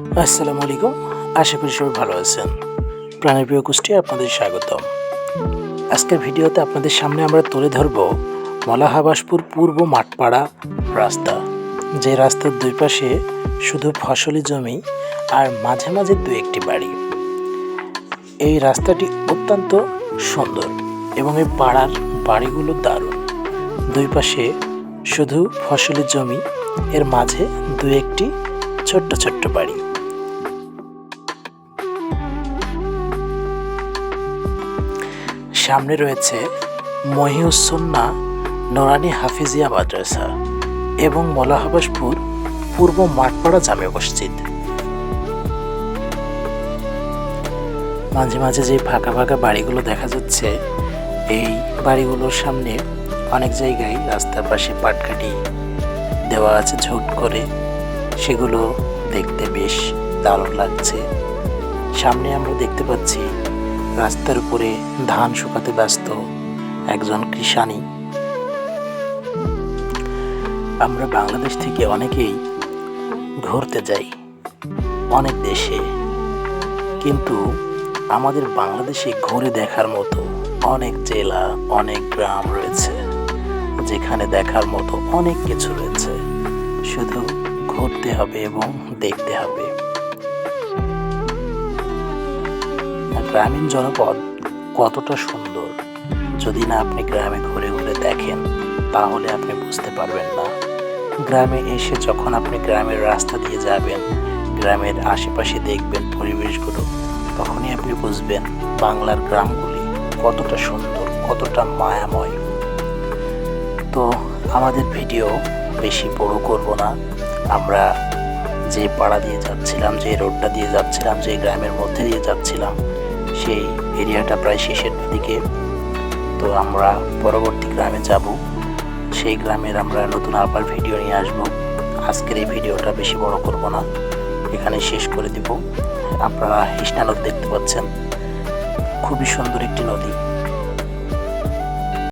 আসসালামু আলাইকুম। আশা করি সবাই ভালো আছেন। প্রাণের প্রিয় গোষ্ঠী আপনাদের স্বাগতম। আজকের ভিডিওতে আপনাদের সামনে আমরা তুলে ধরব মলাহাবাসপুর পূর্ব মাঠপাড়া রাস্তা। যে রাস্তার দুই পাশে শুধু ফসলি জমি আর মাঝে মাঝে দু একটি বাড়ি। এই রাস্তাটি অত্যন্ত সুন্দর এবং এই পাড়ার বাড়িগুলো দারুণ। দুই পাশে শুধু ফসলি জমি, এর মাঝে দু একটি ছোট্ট ছোট্ট বাড়ি। সামনে রয়েছে মহিউসন্না নোরানি হাফিজিয়া মাদ্রাসা এবং মলাহাবাসপুর পূর্ব মাঠপাড়া জামে মসজিদ। মাঝে মাঝে যে ফাঁকা ফাঁকা বাড়িগুলো দেখা যাচ্ছে, এই বাড়িগুলোর সামনে অনেক জায়গায় রাস্তার পাশে পাটকাঠি দেওয়া আছে ঝোট করে। সেগুলো দেখতে বেশ দারুণ লাগছে। সামনে আমরা দেখতে পাচ্ছি, রাস্তার উপরে ধান শুকাতে ব্যস্ত একজন কৃষানি আমরা বাংলাদেশ থেকে অনেকেই ঘুরতে যাই, অনেক দেশে। কিন্তু আমাদের বাংলাদেশে ঘুরে দেখার মতো অনেক জেলা, অনেক গ্রাম রয়েছে, যেখানে দেখার মতো অনেক কিছু রয়েছে। শুধু ঘুরতে হবে এবং দেখতে হবে। গ্রামীণ জনপদ কতটা সুন্দর। যদি না আপনি গ্রামে ঘুরে ঘুরে দেখেন, তাহলে আপনি বুঝতে পারবেন না। গ্রামে এসে যখন আপনি গ্রামের রাস্তা দিয়ে যাবেন, গ্রামের আশেপাশে দেখবেন পরিবেশগুলো, তখনই আপনি বুঝবেন বাংলার গ্রামগুলি কতটা সুন্দর, কতটা মায়াময়। তো আমাদের ভিডিও বেশি বড় করব না। আমরা যে পাড়া দিয়ে যাচ্ছিলাম, যে রোডটা দিয়ে যাচ্ছিলাম, যে গ্রামের মধ্যে দিয়ে যাচ্ছিলাম, সেই এরিয়াটা প্রায় শেষের দিকে। তো আমরা পরবর্তী গ্রামে যাব। সেই গ্রামের আমরা নতুন আবার ভিডিও নিয়ে আসব। আজকের এই ভিডিওটা বেশি বড় করব না। এখানে শেষ করে দিব। আপনারা হিসনা নদী দেখতে পাচ্ছেন। খুবই সুন্দর একটি নদী।